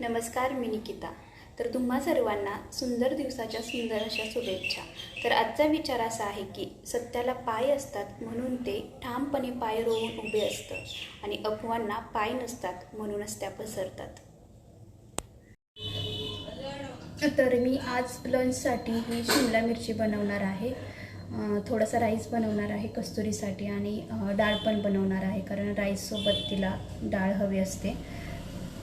नमस्कार मी निकिता. तर तुम्हा सर्वांना सुंदर दिवसाच्या सुंदर अशा शुभेच्छा. तर आजचा विचार असा आहे की सत्याला पाय असतात म्हणून ते ठामपणे पाय रोवून उभे असतं आणि अफवांना पाय नसतात म्हणूनच त्या पसरतात. तर मी आज लंचसाठी ही शिमला मिरची बनवणार आहे. थोडासा राईस बनवणार आहे कस्तुरीसाठी आणि डाळ पण बनवणार आहे कारण राईससोबत तिला डाळ हवी असते.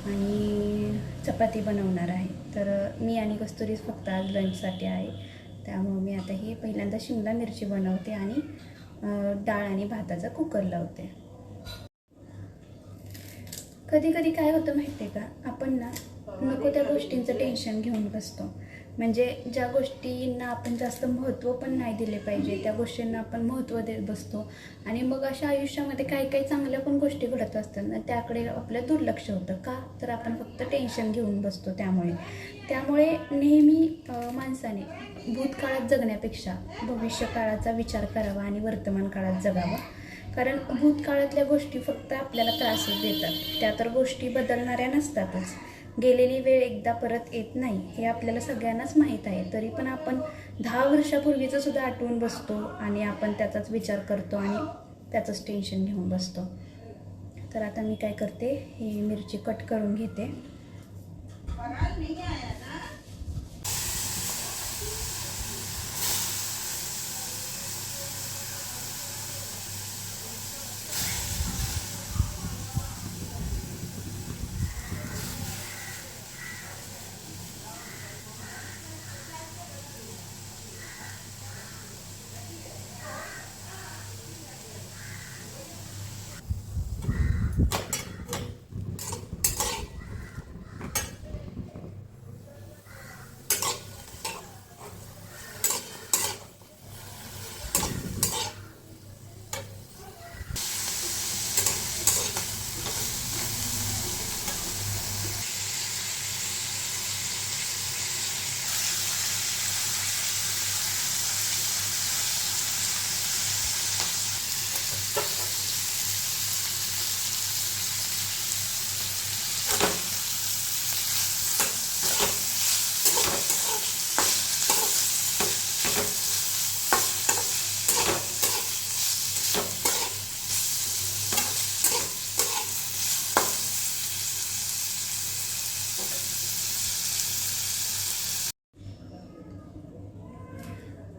आणि चपाती बनवणार आहे. तर मी आणि कस्तुरीच फक्त आज लंचसाठी आहे. त्यामुळे मी आता ही पहिल्यांदा शिमला मिरची बनवते आणि डाळ आणि भाताचा कुकर लावते. कधी कधी काय होतं माहिती आहे का? आपण ना नको त्या गोष्टींचं टेन्शन घेऊन बसतो. म्हणजे ज्या गोष्टींना आपण जास्त महत्त्व पण नाही दिले पाहिजे त्या गोष्टींना आपण महत्त्व देत बसतो. आणि मग अशा आयुष्यामध्ये काही काही चांगल्या पण गोष्टी घडत असतात ना त्याकडे आपलं दुर्लक्ष होतं का? तर आपण फक्त टेन्शन घेऊन बसतो त्यामुळे. त्यामुळे नेहमी माणसाने भूतकाळात जगण्यापेक्षा भविष्य काळाचा विचार करावा आणि वर्तमान काळात जगावा. कारण भूतकाळातल्या गोष्टी फक्त आपल्याला त्रासच देतात. त्या तर गोष्टी बदलणाऱ्या नसतातच. गेलेली वेळ एकदा परत येत नाही हे आपल्याला सगळ्यांनाच माहीत आहे. तरी पण आपण दहा वर्षापूर्वीचं सुद्धा आठवून बसतो आणि आपण त्याचाच विचार करतो आणि त्याचंच टेन्शन घेऊन बसतो. तर आता मी काय करते ही मिरची कट करून घेते.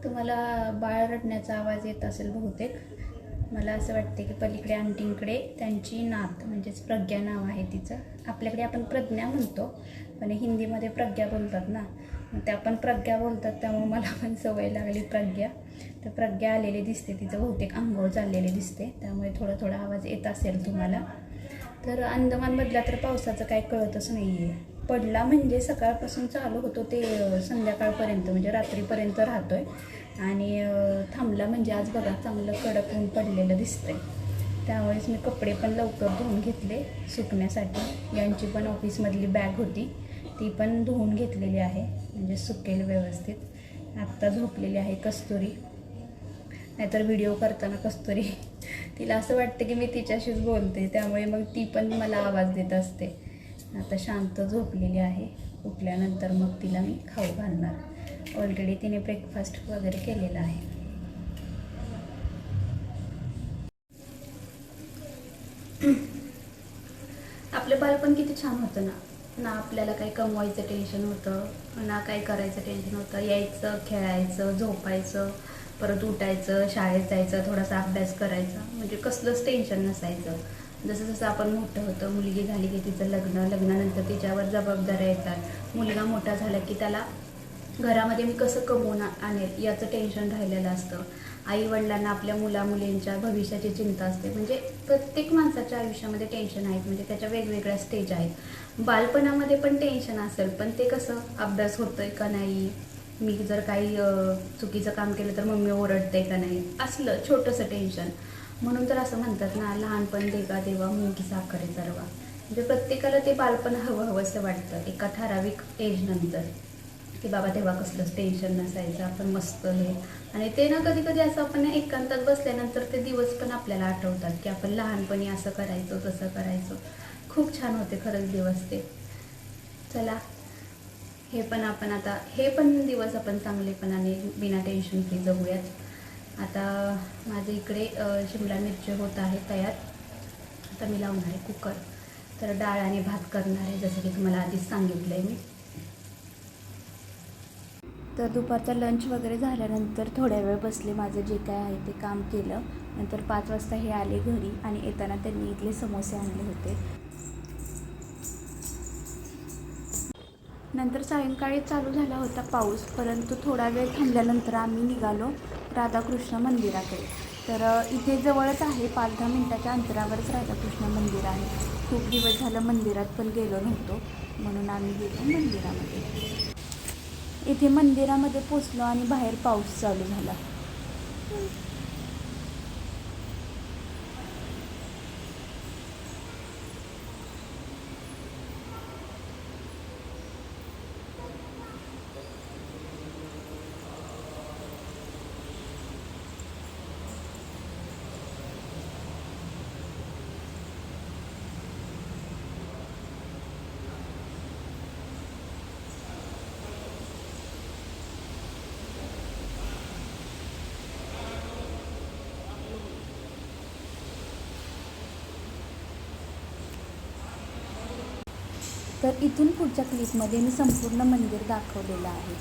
तुम्हाला बाळ रडण्याचा आवाज येत असेल बहुतेक. मला असं वाटते की पलीकडे आंटींकडे त्यांची नात म्हणजेच प्रज्ञा नाव आहे तिचं. आपल्याकडे आपण प्रज्ञा म्हणतो पण हिंदीमध्ये प्रज्ञा बोलतात ना. त्या पण प्रज्ञा बोलतात त्यामुळे मला पण सवय लागली प्रज्ञा. तर प्रज्ञा आलेली दिसते तिचं बहुतेक अंघोळ चाललेले दिसते. त्यामुळे थोडा थोडा आवाज येत असेल तुम्हाला. तर अंदमानमधला तर पावसाचं काय कळतच नाही आहे पडला म्हणजे सकाळपासून चालू होतो ते संध्याकाळपर्यंत म्हणजे रात्रीपर्यंत राहतो आहे आणि थांबला म्हणजे आज बघा चांगलं कडक ऊन पडलेलं दिसतंय. त्यावेळेस मी कपडे पण लवकर धुवून घेतले सुकण्यासाठी. यांची पण ऑफिसमधली बॅग होती. ती पण धुवून घेतलेली आहे म्हणजे सुकेल व्यवस्थित. आत्ता झोपलेली आहे कस्तुरी. नाहीतर व्हिडिओ करताना कस्तुरी. तिला असं वाटतं की मी तिच्याशीच बोलते त्यामुळे मग ती पण मला आवाज देत असते. आता शांत झोपलेली आहे. उठल्यानंतर मग तिला मी खाऊ घालणार. ऑलरेडी तिने ब्रेकफास्ट वगैरे केलेला आहे. आपलं बालपण किती छान होतं ना. ना आपल्याला काही कमवायचं टेन्शन होतं ना काही करायचं टेन्शन होतं. यायचं खेळायचं झोपायचं परत उठायचं शाळेत जायचं थोडासा अभ्यास करायचा. म्हणजे कसलंच टेन्शन नसायचं. जसं जसं आपण मोठं होतं मुलगी झाली की तिचं लग्न लग्नानंतर तिच्यावर जबाबदाऱ्या येतात. मुलगा मोठा झाला की त्याला घरामध्ये मी कसं कमवून आणेल याचं टेन्शन राहिलेलं असतं. आई वडिलांना आपल्या मुला मुलींच्या भविष्याची चिंता असते. म्हणजे प्रत्येक माणसाच्या आयुष्यामध्ये टेन्शन आहेत. म्हणजे त्याच्या वेगवेगळ्या स्टेज आहेत. बालपणामध्ये पण टेन्शन असेल पण ते कसं? अभ्यास होतोय का नाही? मी जर काही चुकीचं काम केलं तर मम्मी ओरडते का नाही? असलं छोटंसं टेन्शन म्हणून तर असं म्हणतात ना लहानपण देगा देवा मुंगी साखरे सर्वा म्हणजे प्रत्येकाला ते बालपण हवं हवंसं वाटतं एका ठराविक एजनंतर की बाबा तेव्हा कसलंच टेन्शन नसायचं आपण मस्त हे. आणि ते ना कधी कधी असं आपण एकांतात बसल्यानंतर ते दिवस पण आपल्याला आठवतात की आपण लहानपणी असं करायचो तसं करायचो. खूप छान होते खरंच दिवस ते. चला हे पण आपण आता हे पण दिवस आपण चांगलेपणाने बिना टेन्शन फ्री जगूयात. आता माझे इकडे शिमला मिरची होत आहे तयार. आता मी लावणार आहे कुकर. तर डाळ आणि भात करणार आहे जसं की तुम्हाला आधीच सांगितलं आहे मी. तर दुपारचा लंच वगैरे झाल्यानंतर थोड्या वेळ बसले माझं जे काय आहे ते काम केलं. नंतर पाच वाजता हे आले घरी आणि येताना त्यांनी इथले समोसे आणले होते. नंतर सायंकाळी चालू झाला होता पाऊस परंतु थोडा वेळ थांबल्यानंतर आम्ही निघालो. राधाकृष्ण मंदिराकडे. तर इथे जवळच आहे पाच दहा मिनटाच्या अंतरावरच राधाकृष्ण मंदिर आहे. खूप दिवस झालं मंदिरात पण गेलो नव्हतो म्हणून आम्ही गेलो मंदिरामध्ये. इथे मंदिरामध्ये पोचलो आणि बाहेर पाऊस चालू झाला. तर इथून पुढच्या क्लिपमध्ये मी संपूर्ण मंदिर दाखवलेलं आहे.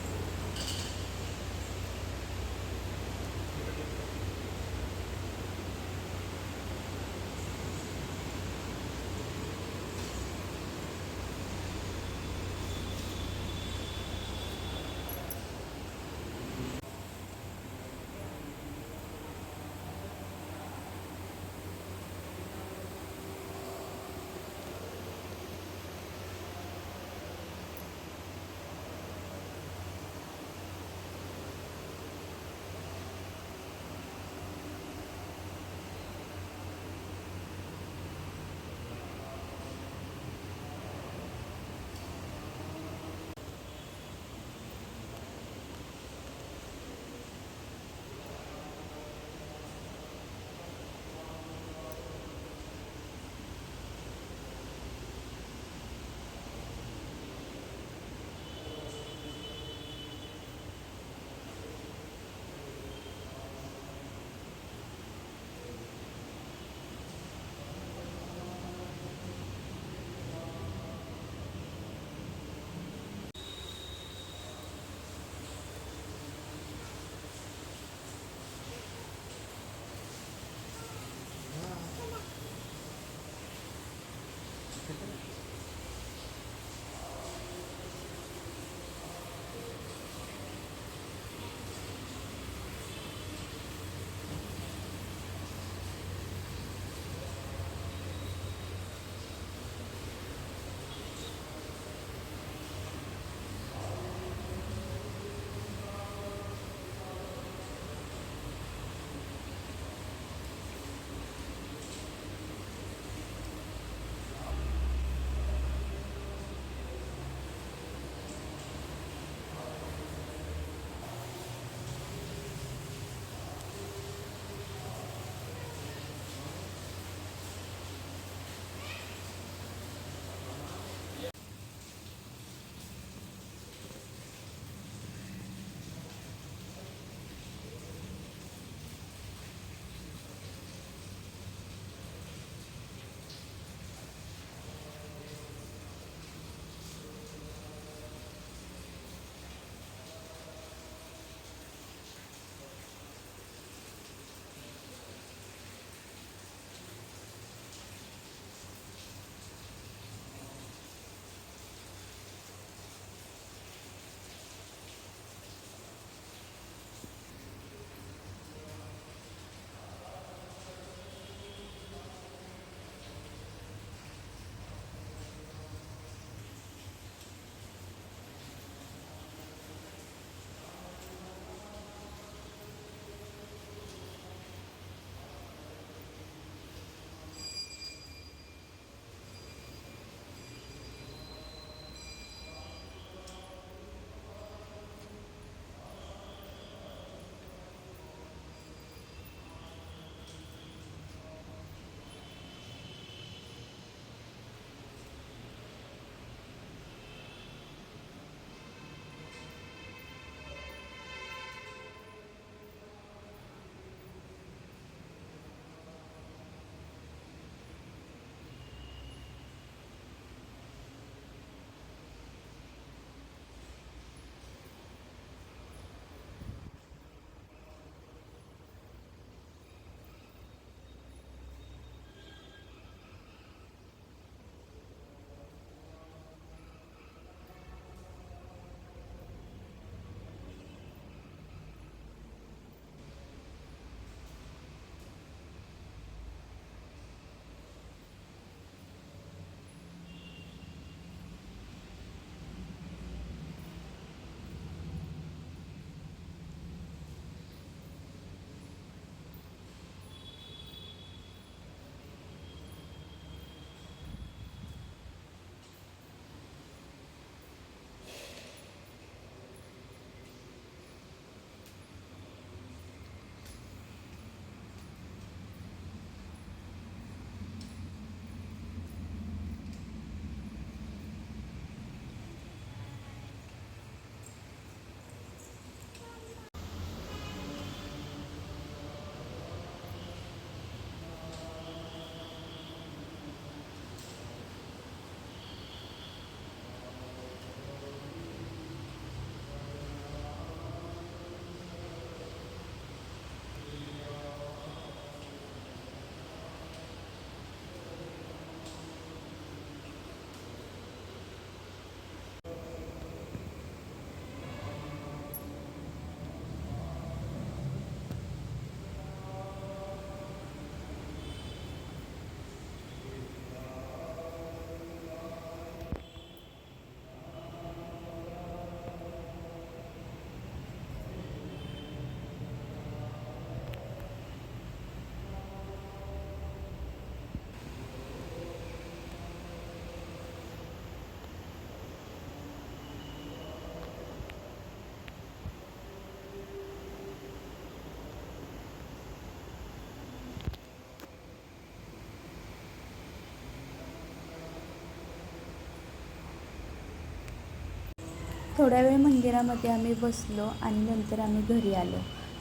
थोड्या वेळ मंदिरामध्ये आम्ही बसलो आणि नंतर आम्ही घरी आलो.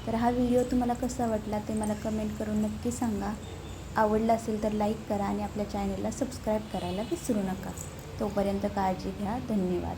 तर हा व्हिडिओ तुम्हाला कसा वाटला ते मला कमेंट करून नक्की सांगा. आवडला असेल तर लाईक करा आणि आपल्या चॅनलला सबस्क्राईब करायला विसरू नका. तोपर्यंत काळजी घ्या. धन्यवाद.